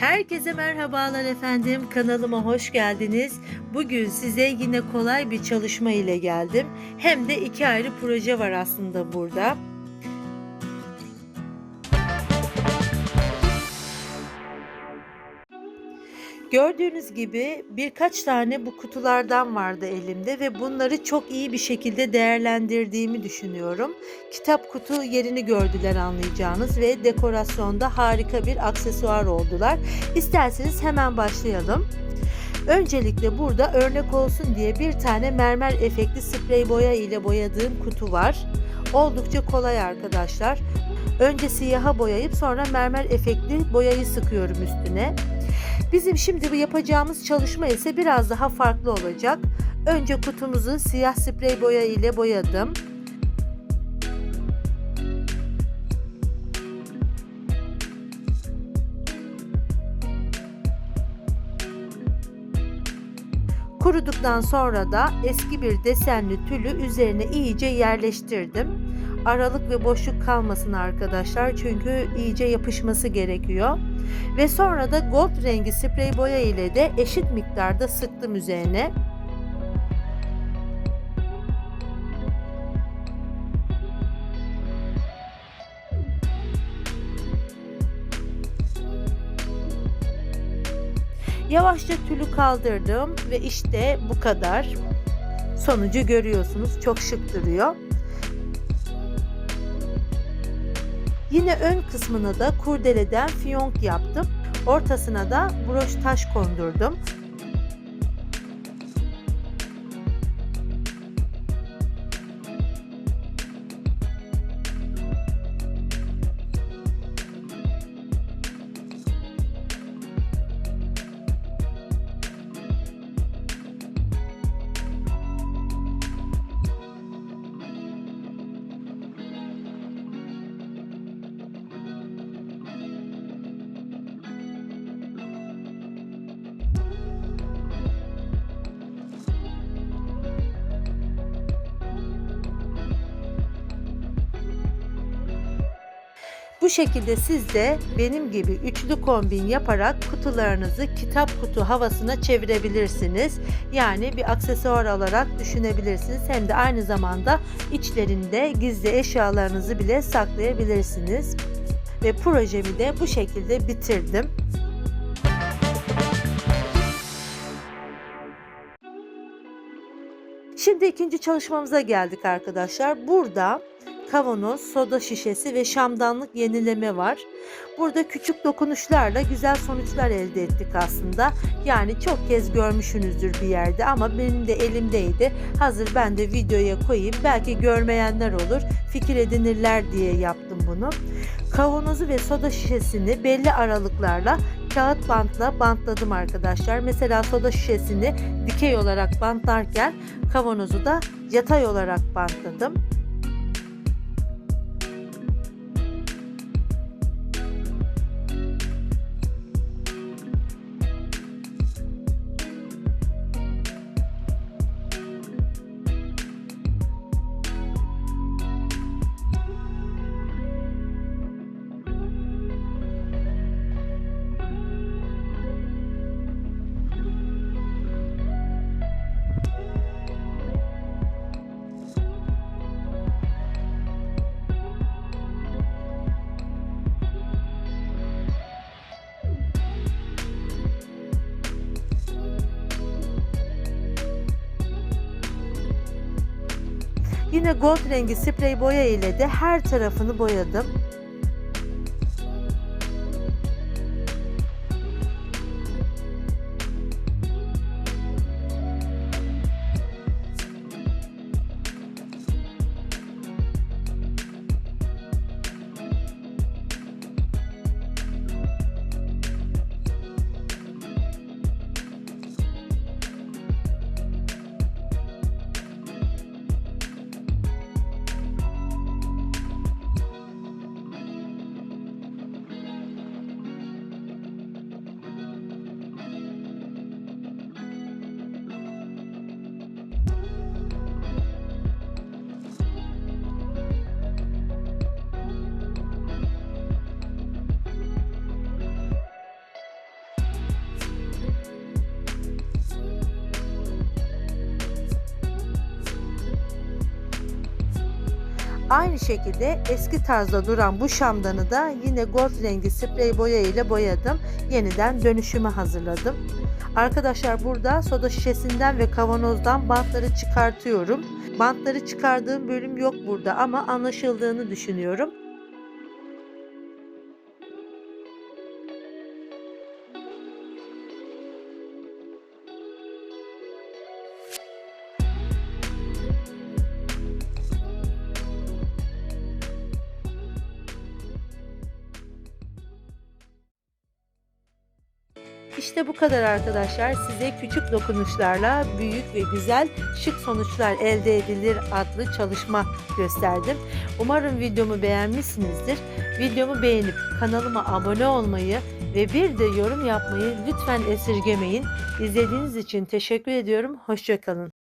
Herkese merhabalar efendim. Kanalıma hoş geldiniz. Bugün size yine kolay bir çalışma ile geldim. Hem de iki ayrı proje var aslında burada. Gördüğünüz gibi birkaç tane bu kutulardan vardı elimde ve bunları çok iyi bir şekilde değerlendirdiğimi düşünüyorum. Kitap kutu yerini gördüler anlayacağınız ve dekorasyonda harika bir aksesuar oldular. İsterseniz hemen başlayalım. Öncelikle burada örnek olsun diye bir tane mermer efektli sprey boya ile boyadığım kutu var. Oldukça kolay arkadaşlar. Önce siyaha boyayıp sonra mermer efektli boyayı sıkıyorum üstüne. Bizim şimdi bu yapacağımız çalışma ise biraz daha farklı olacak. Önce kutumuzu siyah sprey boya ile boyadım. Kuruduktan sonra da eski bir desenli tülü üzerine iyice yerleştirdim. Aralık ve boşluk kalmasın arkadaşlar çünkü iyice yapışması gerekiyor. Ve sonra da gold rengi sprey boya ile de eşit miktarda sıktım üzerine. Yavaşça tülü kaldırdım ve işte bu kadar. Sonucu görüyorsunuz. Çok şık duruyor. Yine ön kısmına da kurdeleden fiyonk yaptım. Ortasına da broş taş kondurdum. Bu şekilde siz de benim gibi üçlü kombin yaparak kutularınızı kitap kutu havasına çevirebilirsiniz. Yani bir aksesuar olarak düşünebilirsiniz. Hem de aynı zamanda içlerinde gizli eşyalarınızı bile saklayabilirsiniz. Ve projemi de bu şekilde bitirdim. Şimdi ikinci çalışmamıza geldik arkadaşlar. Burada kavanoz, soda şişesi ve şamdanlık yenileme var. Burada küçük dokunuşlarla güzel sonuçlar elde ettik aslında. Yani çok kez görmüşsünüzdür bir yerde ama benim de elimdeydi. Hazır ben de videoya koyayım. Belki görmeyenler olur, fikir edinirler diye yaptım bunu. Kavanozu ve soda şişesini belli aralıklarla kağıt bantla bantladım arkadaşlar. Mesela soda şişesini dikey olarak bantlarken kavanozu da yatay olarak bantladım. Yine gold rengi sprey boya ile de her tarafını boyadım. Aynı şekilde eski tarzda duran bu şamdanı da yine gold rengi sprey boya ile boyadım. Yeniden dönüşüme hazırladım. Arkadaşlar burada soda şişesinden ve kavanozdan bantları çıkartıyorum. Bantları çıkardığım bölüm yok burada ama anlaşıldığını düşünüyorum. İşte bu kadar arkadaşlar. Size küçük dokunuşlarla büyük ve güzel şık sonuçlar elde edilir adlı çalışma gösterdim. Umarım videomu beğenmişsinizdir. Videomu beğenip kanalıma abone olmayı ve bir de yorum yapmayı lütfen esirgemeyin. İzlediğiniz için teşekkür ediyorum. Hoşçakalın.